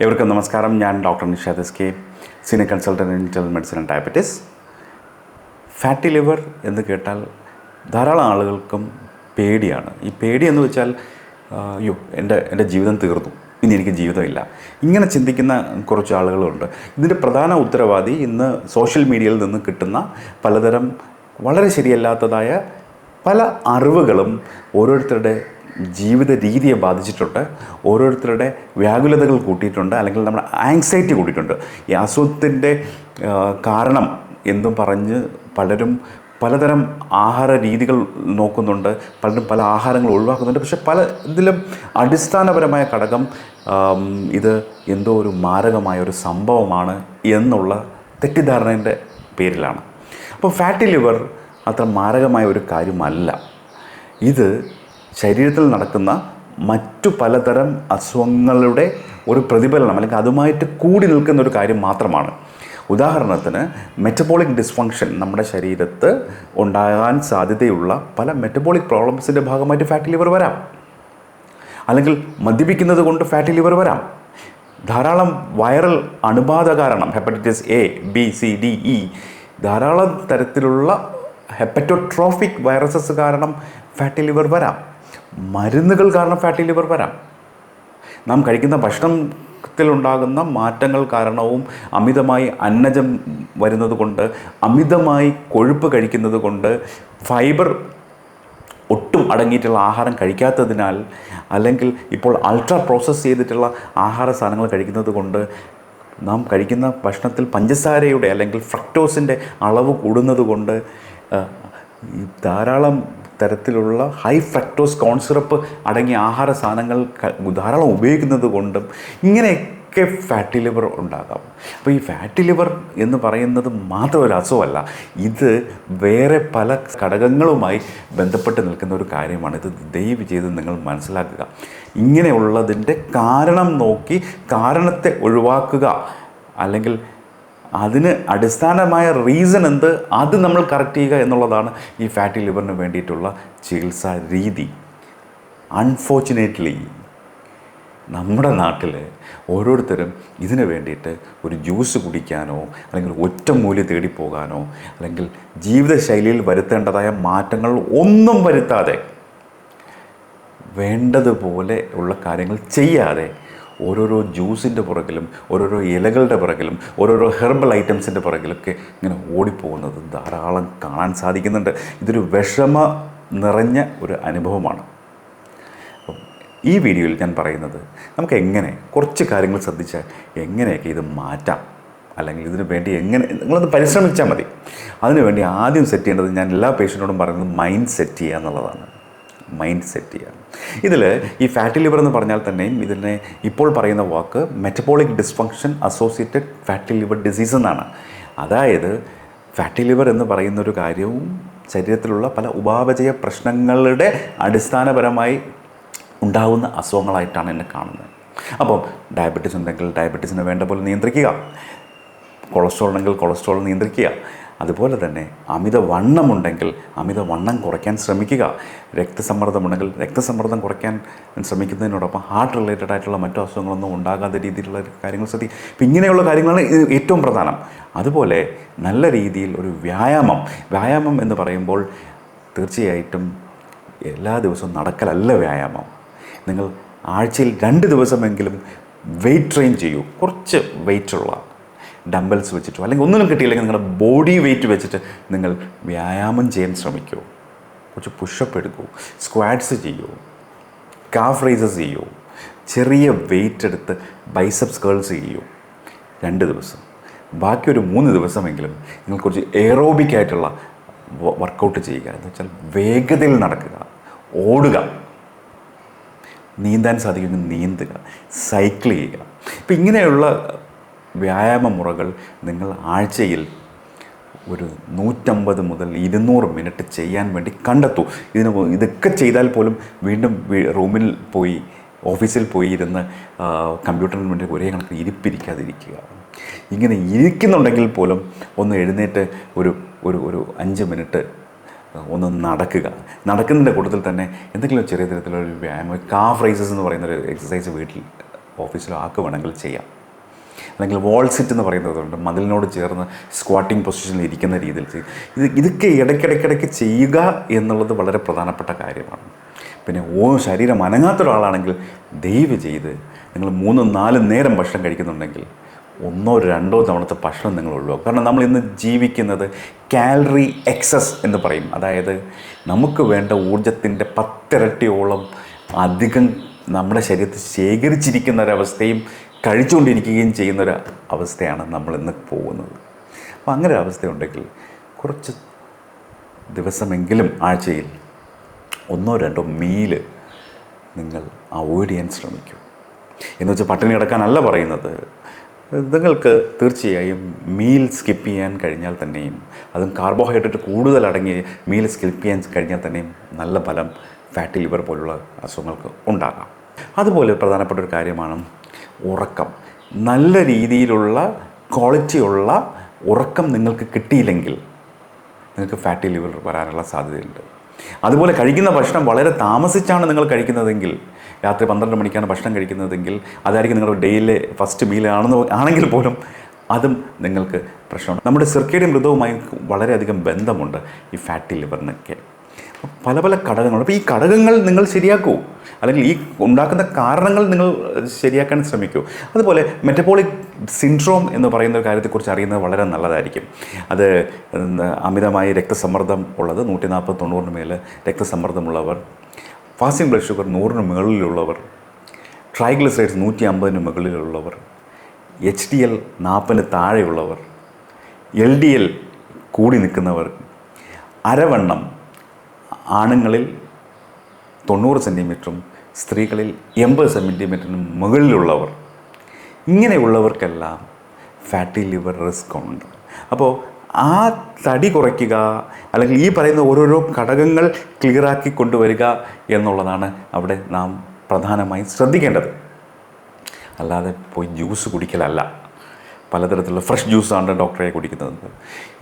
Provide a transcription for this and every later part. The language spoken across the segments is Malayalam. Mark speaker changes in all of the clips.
Speaker 1: എവർക്കും നമസ്കാരം. ഞാൻ doctor Nishad S K senior consultant Intel medicine and diabetes fatty liver എന്ന് കേട്ടാൽ ധാരാളം ആളുകൾക്കും പേടിയാണ്. ഈ പേടി എന്ന് വെച്ചാൽ അയ്യോ എന്റെ എന്റെ ജീവിതം തീർന്നു. ഇനി എനിക്ക് ജീവിതമില്ല. ഇങ്ങനെ ചിന്തിക്കുന്ന കുറച്ച് ആളുകളുണ്ട്. ഇതിന്റെ പ്രധാന ഉത്തരവാദി ഇന്ന് സോഷ്യൽ മീഡിയയിൽ നിന്ന് കിട്ടുന്ന പലതരം വളരെ ശരിയല്ലാത്തതായ പല അറിവുകളും ഓരോരുത്തരുടെ ജീവിത രീതിയെ ബാധിച്ചിട്ടുണ്ട്. ഓരോരുത്തരുടെ വ്യാകുലതകൾ കൂട്ടിയിട്ടുണ്ട്. അല്ലെങ്കിൽ നമ്മുടെ ആങ്സൈറ്റി കൂട്ടിയിട്ടുണ്ട്. ഈ അസുഖത്തിന്റെ കാരണം എന്നും പറഞ്ഞ് പലരും പലതരം ആഹാര രീതികൾ നോക്കുന്നുണ്ട്. പലരും പല ആഹാരങ്ങൾ ഒഴിവാക്കുന്നുണ്ട്. പക്ഷേ പല ഇതിലും അടിസ്ഥാനപരമായ ഘടകം ഇത് എന്തോ ഒരു മാരകമായ ഒരു സംഭവമാണ് എന്നുള്ള തെറ്റിദ്ധാരണയുടെ പേരിലാണ്. അപ്പോൾ ഫാറ്റി ലിവർ അത്ര മാരകമായ ഒരു കാര്യമല്ല. ഇത് ശരീരത്തിൽ നടക്കുന്ന മറ്റു പലതരം അസുഖങ്ങളുടെ ഒരു പ്രതിഫലനം അല്ലെങ്കിൽ അതുമായിട്ട് കൂടി നിൽക്കുന്ന ഒരു കാര്യം മാത്രമാണ്. ഉദാഹരണത്തിന് മെറ്റബോളിക് ഡിസ്ഫങ്ഷൻ നമ്മുടെ ശരീരത്ത് ഉണ്ടാകാൻ സാധ്യതയുള്ള പല മെറ്റബോളിക് പ്രോബ്ലംസിന്റെ ഭാഗമായിട്ട് ഫാറ്റ് ലിവർ വരാം. അല്ലെങ്കിൽ മദ്യപിക്കുന്നത് കൊണ്ട് ഫാറ്റ് ലിവർ വരാം. ധാരാളം വൈറൽ അണുബാധ കാരണം hepatitis A B C D E ധാരാളം തരത്തിലുള്ള ഹെപ്പറ്റോട്രോഫിക് വൈറസസ് കാരണം ഫാറ്റി ലിവർ വരാം. മരുന്നുകൾ കാരണം ഫാറ്റി ലിവർ വരാം. നാം കഴിക്കുന്ന ഭക്ഷണത്തിലുണ്ടാകുന്ന മാറ്റങ്ങൾ കാരണവും അമിതമായി അന്നജം വരുന്നത് കൊണ്ട് അമിതമായി കൊഴുപ്പ് കഴിക്കുന്നത് കൊണ്ട് ഫൈബർ ഒട്ടും അടങ്ങിയിട്ടുള്ള ആഹാരം കഴിക്കാത്തതിനാൽ അല്ലെങ്കിൽ ഇപ്പോൾ അൾട്രാ പ്രോസസ്സ് ചെയ്തിട്ടുള്ള ആഹാര സാധനങ്ങൾ കഴിക്കുന്നത് കൊണ്ട് നാം കഴിക്കുന്ന ഭക്ഷണത്തിൽ പഞ്ചസാരയുടെ അല്ലെങ്കിൽ ഫ്രക്ടോസിന്റെ അളവ് കൂടുന്നത് കൊണ്ട് ധാരാളം തരത്തിലുള്ള ഹൈ ഫ്രക്ടോസ് കോൺ സിറപ്പ് അടങ്ങിയ ആഹാര സാധനങ്ങൾ ധാരാളം ഉപയോഗിക്കുന്നത് കൊണ്ടും ഇങ്ങനെയൊക്കെ ഫാറ്റി ലിവർ ഉണ്ടാകാം. അപ്പോൾ ഈ ഫാറ്റി ലിവർ എന്ന് പറയുന്നത് മാത്രം ഒരു അസുഖമല്ല ഇത് വേറെ പല ഘടകങ്ങളുമായി ബന്ധപ്പെട്ട് നിൽക്കുന്ന ഒരു കാര്യമാണ്. ഇത് ദയവ് ചെയ്ത് നിങ്ങൾ മനസ്സിലാക്കുക. ഇങ്ങനെയുള്ളതിന്റെ കാരണം നോക്കി കാരണത്തെ ഒഴിവാക്കുക. അല്ലെങ്കിൽ അതിന് അടിസ്ഥാനമായ റീസൺ എന്ത്? അത് നമ്മൾ കറക്റ്റ് ചെയ്യുക എന്നുള്ളതാണ് ഈ ഫാറ്റി ലിവറിന് വേണ്ടിയിട്ടുള്ള ചികിത്സാ രീതി. അൺഫോർച്ചുനേറ്റ്ലി നമ്മുടെ നാട്ടിൽ ഓരോരുത്തരും ഇതിന് വേണ്ടിയിട്ട് ഒരു ജ്യൂസ് കുടിക്കാനോ അല്ലെങ്കിൽ ഒറ്റമൂല്യ തേടി പോകാനോ അല്ലെങ്കിൽ ജീവിതശൈലിയിൽ വരുത്തേണ്ടതായ മാറ്റങ്ങൾ ഒന്നും വരുത്താതെ വേണ്ടതുപോലെ ഉള്ള കാര്യങ്ങൾ ചെയ്യാതെ ഓരോരോ ജ്യൂസിന്റെ പുറകിലും ഓരോരോ ഇലകളുടെ പുറകിലും ഓരോരോ ഹെർബൽ ഐറ്റംസിന്റെ പുറകിലൊക്കെ ഇങ്ങനെ ഓടിപ്പോകുന്നത് ധാരാളം കാണാൻ സാധിക്കുന്നുണ്ട്. ഇതൊരു വിഷമ നിറഞ്ഞ ഒരു അനുഭവമാണ്. ഈ വീഡിയോയിൽ ഞാൻ പറയുന്നത് നമുക്ക് എങ്ങനെ കുറച്ച് കാര്യങ്ങൾ ശ്രദ്ധിച്ചാൽ എങ്ങനെയൊക്കെ ഇത് മാറ്റാം അല്ലെങ്കിൽ ഇതിനു വേണ്ടി എങ്ങനെ നിങ്ങളൊന്ന് പരിശ്രമിച്ചാൽ മതി. അതിനുവേണ്ടി ആദ്യം സെറ്റ് ചെയ്യേണ്ടത് ഞാൻ എല്ലാ പേഷ്യന്റോടും പറയുന്നത് മൈൻഡ് സെറ്റ് ചെയ്യുക എന്നുള്ളതാണ്. മൈൻഡ് സെറ്റ് ചെയ്യുക. ഇതിൽ ഈ ഫാറ്റി ലിവർ എന്ന് പറഞ്ഞാൽ തന്നെയും ഇതിനെ ഇപ്പോൾ പറയുന്ന വാക്ക് metabolic dysfunction associated fatty liver disease എന്നാണ്. അതായത് ഫാറ്റി ലിവർ എന്ന് പറയുന്ന ഒരു കാര്യവും ശരീരത്തിലുള്ള പല ഉപാപചയ പ്രശ്നങ്ങളുടെ അടിസ്ഥാനപരമായി ഉണ്ടാകുന്ന അസുഖങ്ങളായിട്ടാണ് എന്നെ കാണുന്നത്. അപ്പം ഡയബറ്റീസ് ഉണ്ടെങ്കിൽ ഡയബറ്റീസിനെ വേണ്ട പോലെ നിയന്ത്രിക്കുക. കൊളസ്ട്രോൾ ഉണ്ടെങ്കിൽ കൊളസ്ട്രോൾ നിയന്ത്രിക്കുക. അതുപോലെ തന്നെ അമിതവണ്ണമുണ്ടെങ്കിൽ അമിതവണ്ണം അമിത വണ്ണം കുറയ്ക്കാൻ ശ്രമിക്കുക. രക്തസമ്മർദ്ദമുണ്ടെങ്കിൽ രക്തസമ്മർദ്ദം കുറയ്ക്കാൻ ശ്രമിക്കുന്നതിനോടൊപ്പം ഹാർട്ട് റിലേറ്റഡ് ആയിട്ടുള്ള മറ്റു അസുഖങ്ങളൊന്നും ഉണ്ടാകാത്ത രീതിയിലുള്ള കാര്യങ്ങൾ ശ്രദ്ധിക്കുക. അപ്പം ഇങ്ങനെയുള്ള കാര്യങ്ങളാണ് ഏറ്റവും പ്രധാനം. അതുപോലെ നല്ല രീതിയിൽ ഒരു വ്യായാമം. വ്യായാമം എന്ന് പറയുമ്പോൾ തീർച്ചയായിട്ടും എല്ലാ ദിവസവും നടക്കലല്ല വ്യായാമം. നിങ്ങൾ ആഴ്ചയിൽ രണ്ട് ദിവസമെങ്കിലും വെയിറ്റ് ട്രെയിൻ ചെയ്യൂ. കുറച്ച് വെയിറ്റുള്ള ഡംബൽസ് വെച്ചിട്ടോ അല്ലെങ്കിൽ ഒന്നിനും കിട്ടിയില്ലെങ്കിൽ നിങ്ങളുടെ ബോഡി വെയിറ്റ് വെച്ചിട്ട് നിങ്ങൾ വ്യായാമം ചെയ്യാൻ ശ്രമിക്കൂ. കുറച്ച് പുഷപ്പ് എടുക്കൂ സ്ക്വാഡ്സ് ചെയ്യൂ കാഫ് റൈസസ് ചെയ്യൂ ചെറിയ വെയിറ്റ് എടുത്ത് ബൈസപ്സ് കേൾസ് ചെയ്യൂ. രണ്ട് ദിവസം. ബാക്കി ഒരു മൂന്ന് ദിവസമെങ്കിലും നിങ്ങൾ കുറച്ച് എയറോബിക് ആയിട്ടുള്ള വർക്കൗട്ട് ചെയ്യുക. എന്ന് വെച്ചാൽ വേഗതയിൽ നടക്കുക ഓടുക. നീന്താൻ സാധിക്കുമെങ്കിൽ നീന്തുക സൈക്കിൾ ചെയ്യുക. ഇപ്പം ഇങ്ങനെയുള്ള വ്യായാമ മുറകൾ നിങ്ങൾ ആഴ്ചയിൽ ഒരു നൂറ്റമ്പത് മുതൽ ഇരുന്നൂറ് മിനിറ്റ് ചെയ്യാൻ വേണ്ടി കണ്ടെത്തൂ. ഇതിന് ഇതൊക്കെ ചെയ്താൽ പോലും വീണ്ടും റൂമിൽ പോയി ഓഫീസിൽ പോയി ഇരുന്ന് കമ്പ്യൂട്ടറിന് വേണ്ടി ഒരേ കണക്ക് ഇരിപ്പിരിക്കാതിരിക്കുക. ഇങ്ങനെ ഇരിക്കുന്നുണ്ടെങ്കിൽ പോലും ഒന്ന് എഴുന്നേറ്റ് ഒരു ഒരു ഒരു അഞ്ച് മിനിറ്റ് ഒന്ന് നടക്കുക. നടക്കുന്നതിന്റെ കൂട്ടത്തിൽ തന്നെ എന്തെങ്കിലും ചെറിയ തരത്തിലുള്ള വ്യായാമം കാഫ് റൈസസ് എന്ന് പറയുന്ന ഒരു എക്സസൈസ് വീട്ടിൽ ഓഫീസിലോ ആക്കുവാണെങ്കിൽ ചെയ്യാം. അല്ലെങ്കിൽ വാൾ സിറ്റ് എന്ന് പറയുന്നതുണ്ട് മതിലിനോട് ചേർന്ന് സ്ക്വാട്ടിംഗ് പൊസിഷനിൽ ഇരിക്കുന്ന രീതിയിൽ ചെയ്യും ഇത് ഇതൊക്കെ ഇടയ്ക്കിടയ്ക്കിടയ്ക്ക് ചെയ്യുക എന്നുള്ളത് വളരെ പ്രധാനപ്പെട്ട കാര്യമാണ്. പിന്നെ ഓ ശരീരം അനങ്ങാത്ത ഒരാളാണെങ്കിൽ ദയവ് ചെയ്ത് നിങ്ങൾ മൂന്നും നാലും നേരം ഭക്ഷണം കഴിക്കുന്നുണ്ടെങ്കിൽ ഒന്നോ രണ്ടോ തവണത്തെ ഭക്ഷണം നിങ്ങൾ ഒഴിവാക്കും. കാരണം നമ്മൾ ഇന്ന് ജീവിക്കുന്നത് കാലറി എക്സസ് എന്ന് പറയും. അതായത് നമുക്ക് വേണ്ട ഊർജത്തിന്റെ പത്തിരട്ടിയോളം അധികം നമ്മുടെ ശരീരത്തിൽ ശേഖരിച്ചിരിക്കുന്ന ഒരവസ്ഥയും കഴിച്ചുകൊണ്ടിരിക്കുകയും ചെയ്യുന്നൊരു അവസ്ഥയാണ് നമ്മൾ ഇന്ന് പോകുന്നത്. അപ്പോൾ അങ്ങനെ ഒരു അവസ്ഥയുണ്ടെങ്കിൽ കുറച്ച് ദിവസമെങ്കിലും ആഴ്ചയിൽ ഒന്നോ രണ്ടോ മീൽ നിങ്ങൾ അവോയ്ഡ് ചെയ്യാൻ ശ്രമിക്കൂ. എന്ന് വെച്ചാൽ പട്ടിണി കിടക്കാനല്ല പറയുന്നത്. നിങ്ങൾക്ക് തീർച്ചയായും മീൽ സ്കിപ്പ് ചെയ്യാൻ കഴിഞ്ഞാൽ തന്നെയും അതും കാർബോഹൈഡ്രേറ്റ് കൂടുതൽ മീൽ സ്കിപ്പ് ചെയ്യാൻ കഴിഞ്ഞാൽ തന്നെയും നല്ല ഫലം ഫാറ്റ് ലിവർ പോലുള്ള അസുഖങ്ങൾക്ക് ഉണ്ടാകാം. അതുപോലെ പ്രധാനപ്പെട്ട ഒരു കാര്യമാണ് ഉറക്കം. നല്ല രീതിയിലുള്ള ക്വാളിറ്റിയുള്ള ഉറക്കം നിങ്ങൾക്ക് കിട്ടിയില്ലെങ്കിൽ നിങ്ങൾക്ക് ഫാറ്റി ലിവർ വരാനുള്ള സാധ്യതയുണ്ട്. അതുപോലെ കഴിക്കുന്ന ഭക്ഷണം വളരെ താമസിച്ചാണ് നിങ്ങൾ കഴിക്കുന്നതെങ്കിൽ രാത്രി പന്ത്രണ്ട് മണിക്കാണ് ഭക്ഷണം കഴിക്കുന്നതെങ്കിൽ അതായിരിക്കും നിങ്ങളുടെ ഡെയിലെ ഫസ്റ്റ് മീൽ ആണെന്ന് ആണെങ്കിൽ പോലും അതും നിങ്ങൾക്ക് പ്രശ്നമാണ്. നമ്മുടെ സിർക്കേഡിയൻ മൃതവുമായി വളരെയധികം ബന്ധമുണ്ട് ഈ ഫാറ്റി ലിവറിനൊക്കെ പല പല ഘടകങ്ങളുണ്ട് അപ്പോൾ ഈ ഘടകങ്ങൾ നിങ്ങൾ ശരിയാക്കൂ. അല്ലെങ്കിൽ ഈ ഉണ്ടാക്കുന്ന കാരണങ്ങൾ നിങ്ങൾ ശരിയാക്കാൻ ശ്രമിക്കൂ. അതുപോലെ മെറ്റബോളിക് സിൻഡ്രോം എന്ന് പറയുന്ന ഒരു കാര്യത്തെക്കുറിച്ച് അറിയുന്നത് വളരെ നല്ലതായിരിക്കും. അത് അമിതമായ അമിതമായി രക്തസമ്മർദ്ദം ഉള്ളത് നൂറ്റി നാൽപ്പത് തൊണ്ണൂറിന് മേൽ രക്തസമ്മർദ്ദമുള്ളവർ ഫാസ്റ്റിംഗ് ബ്ലഡ് ഷുഗർ നൂറിന് മുകളിലുള്ളവർ ട്രൈഗ്ലിസൈഡ്സ് നൂറ്റി അമ്പതിന് മുകളിലുള്ളവർ എച്ച് ഡി എൽ നാൽപ്പതിന് താഴെയുള്ളവർ എൽ ഡി എൽ കൂടി നിൽക്കുന്നവർ അരവണ്ണം ആണുങ്ങളിൽ തൊണ്ണൂറ് സെന്റിമീറ്ററും സ്ത്രീകളിൽ എൺപത് സെന്റിമീറ്ററിനും മുകളിലുള്ളവർ. ഇങ്ങനെയുള്ളവർക്കെല്ലാം ഫാറ്റി ലിവർ റിസ്ക് ഉണ്ട്. അപ്പോൾ ആ തടി കുറയ്ക്കുക അല്ലെങ്കിൽ ഈ പറയുന്ന ഓരോരോ ഘടകങ്ങൾ ക്ലിയറാക്കി കൊണ്ടുവരിക എന്നുള്ളതാണ് അവിടെ നാം പ്രധാനമായും ശ്രദ്ധിക്കേണ്ടത്. അല്ലാതെ പോയി ജ്യൂസ് കുടിക്കലല്ല. പലതരത്തിലുള്ള ഫ്രഷ് ജ്യൂസാണ് ഡോക്ടറെ കുടിക്കുന്നത്.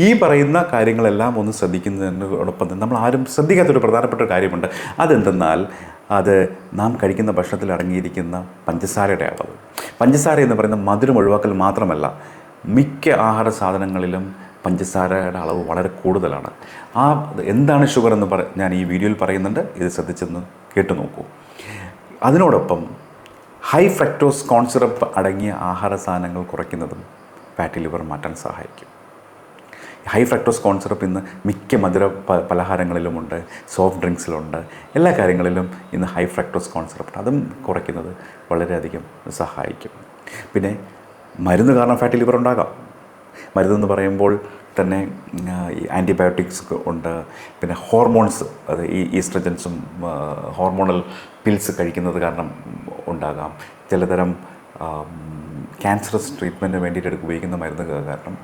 Speaker 1: ഈ പറയുന്ന കാര്യങ്ങളെല്ലാം ഒന്ന് ശ്രദ്ധിക്കുന്നതിനോടൊപ്പം നമ്മൾ ആരും ശ്രദ്ധിക്കാത്തൊരു പ്രധാനപ്പെട്ട ഒരു കാര്യമുണ്ട്. അതെന്തെന്നാൽ അത് നാം കഴിക്കുന്ന ഭക്ഷണത്തിൽ അടങ്ങിയിരിക്കുന്ന പഞ്ചസാരയുടെ അളവ്. പഞ്ചസാര എന്ന് പറയുന്ന മധുരം ഒഴിവാക്കൽ മാത്രമല്ല മിക്ക ആഹാര സാധനങ്ങളിലും പഞ്ചസാരയുടെ അളവ് വളരെ കൂടുതലാണ്. ആ എന്താണ് ഷുഗർ എന്ന് പറ ഞാൻ ഈ വീഡിയോയിൽ പറയുന്നുണ്ട്. ഇത് ശ്രദ്ധിച്ചെന്ന് കേട്ടു നോക്കൂ. അതിനോടൊപ്പം ഹൈ ഫ്രക്ടോസ് കോൺ സിറപ്പ് അടങ്ങിയ ആഹാര സാധനങ്ങൾ കുറയ്ക്കുന്നതും ഫാറ്റി ലിവർ മാറ്റാൻ സഹായിക്കും. ഹൈ ഫ്രക്ടോസ് കോൺ സിറപ്പ് ഇന്ന് മിക്ക മധുര പലഹാരങ്ങളിലുമുണ്ട് സോഫ്റ്റ് ഡ്രിങ്ക്സിലുണ്ട് എല്ലാ കാര്യങ്ങളിലും ഇന്ന് ഹൈ ഫ്രക്ടോസ് കോൺ സിറപ്പ് അതും കുറയ്ക്കുന്നത് വളരെയധികം സഹായിക്കും. പിന്നെ മരുന്ന് കാരണം ഫാറ്റി ലിവർ ഉണ്ടാകാം. മരുന്നെന്ന് പറയുമ്പോൾ തന്നെ ഈ ആന്റിബയോട്ടിക്സ് ഉണ്ട്. പിന്നെ ഹോർമോൺസ് അത് ഈ ഈസ്ട്രജൻസും ഹോർമോണൽ പിൽസ് കഴിക്കുന്നത് കാരണം ഉണ്ടാകാം. ചിലതരം ക്യാൻസറസ് ട്രീറ്റ്മെന്റിന് വേണ്ടിയിട്ട് ഉപയോഗിക്കുന്ന മരുന്നുകൾ കാരണം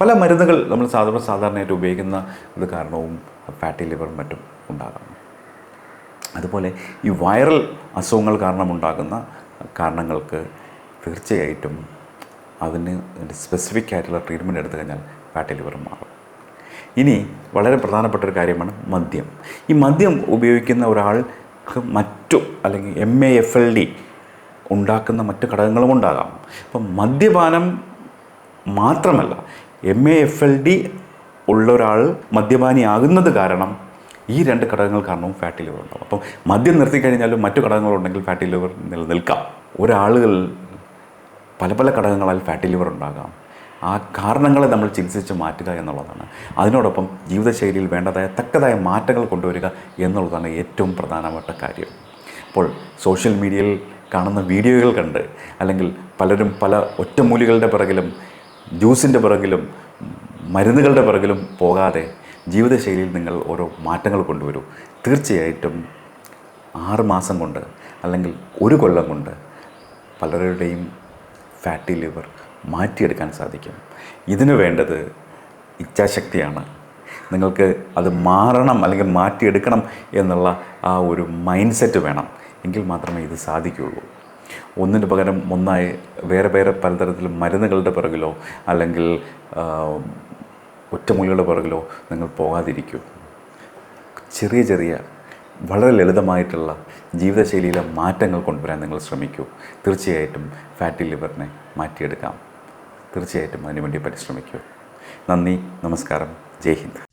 Speaker 1: പല മരുന്നുകൾ നമ്മൾ സാധാരണ സാധാരണയായിട്ട് ഉപയോഗിക്കുന്ന ഇത് കാരണവും ഫാറ്റി ലിവറും മറ്റും ഉണ്ടാകാം. അതുപോലെ ഈ വൈറൽ അസുഖങ്ങൾ കാരണമുണ്ടാകുന്ന കാരണങ്ങൾക്ക് തീർച്ചയായിട്ടും അതിന് സ്പെസിഫിക് ആയിട്ടുള്ള ട്രീറ്റ്മെന്റ് എടുത്തു കഴിഞ്ഞാൽ ഫാറ്റി ലിവർ മാറും. ഇനി വളരെ പ്രധാനപ്പെട്ട ഒരു കാര്യമാണ് മദ്യം. ഈ മദ്യം ഉപയോഗിക്കുന്ന ഒരാൾക്ക് മറ്റു അല്ലെങ്കിൽ M A F L D ഉണ്ടാക്കുന്ന മറ്റു ഘടകങ്ങളും ഉണ്ടാകാം. അപ്പം മദ്യപാനം മാത്രമല്ല M A F L D ഉള്ള ഒരാൾ മദ്യപാനിയാകുന്നത് കാരണം ഈ രണ്ട് ഘടകങ്ങൾ കാരണവും ഫാറ്റി ലിവർ ഉണ്ടാകും അപ്പം മദ്യം നിർത്തിക്കഴിഞ്ഞാലും മറ്റു ഘടകങ്ങളുണ്ടെങ്കിൽ ഫാറ്റി ലിവർ നിലനിൽക്കാം. ഒരാളുകൾ പല പല ഘടകങ്ങളാൽ ഫാറ്റി ലിവർ ഉണ്ടാകാം. ആ കാരണങ്ങളെ നമ്മൾ ചികിത്സിച്ച് മാറ്റുക എന്നുള്ളതാണ്. അതിനോടൊപ്പം ജീവിതശൈലിയിൽ വേണ്ടതായ തക്കതായ മാറ്റങ്ങൾ കൊണ്ടുവരിക എന്നുള്ളതാണ് ഏറ്റവും പ്രധാനപ്പെട്ട കാര്യം. അപ്പോൾ സോഷ്യൽ മീഡിയയിൽ കാണുന്ന വീഡിയോകൾ കണ്ട് അല്ലെങ്കിൽ പലരും പല ഒറ്റമൂലികളുടെ പിറകിലും ജ്യൂസിന്റെ പിറകിലും മരുന്നുകളുടെ പിറകിലും പോകാതെ ജീവിതശൈലിയിൽ നിങ്ങൾ ഓരോ മാറ്റങ്ങൾ കൊണ്ടുവരൂ. തീർച്ചയായിട്ടും ആറ് മാസം കൊണ്ട് അല്ലെങ്കിൽ ഒരു കൊല്ലം കൊണ്ട് പലരുടെയും ഫാറ്റി ലിവർ മാറ്റിയെടുക്കാൻ സാധിക്കും. ഇതിന് വേണ്ടത് ഇച്ഛാശക്തിയാണ്. നിങ്ങൾക്ക് അത് മാറണം അല്ലെങ്കിൽ മാറ്റിയെടുക്കണം എന്നുള്ള ആ ഒരു മൈൻഡ് സെറ്റ് വേണം. എങ്കിൽ മാത്രമേ ഇത് സാധിക്കുകയുള്ളൂ. ഒന്നിന് പകരം ഒന്നായി വേറെ വേറെ പലതരത്തിൽ മരുന്നുകളുടെ പിറകിലോ അല്ലെങ്കിൽ ഒറ്റമൂലികളുടെ പിറകിലോ നിങ്ങൾ പോകാതിരിക്കൂ. ചെറിയ ചെറിയ വളരെ ലളിതമായിട്ടുള്ള ജീവിതശൈലിയിലെ മാറ്റങ്ങൾ കൊണ്ടുവരാൻ നിങ്ങൾ ശ്രമിക്കൂ. തീർച്ചയായിട്ടും ഫാറ്റി ലിവറിനെ മാറ്റിയെടുക്കാം. തീർച്ചയായിട്ടും അതിനുവേണ്ടി പരിശ്രമിക്കുക നന്ദി നമസ്കാരം. ജയ് ഹിന്ദ്.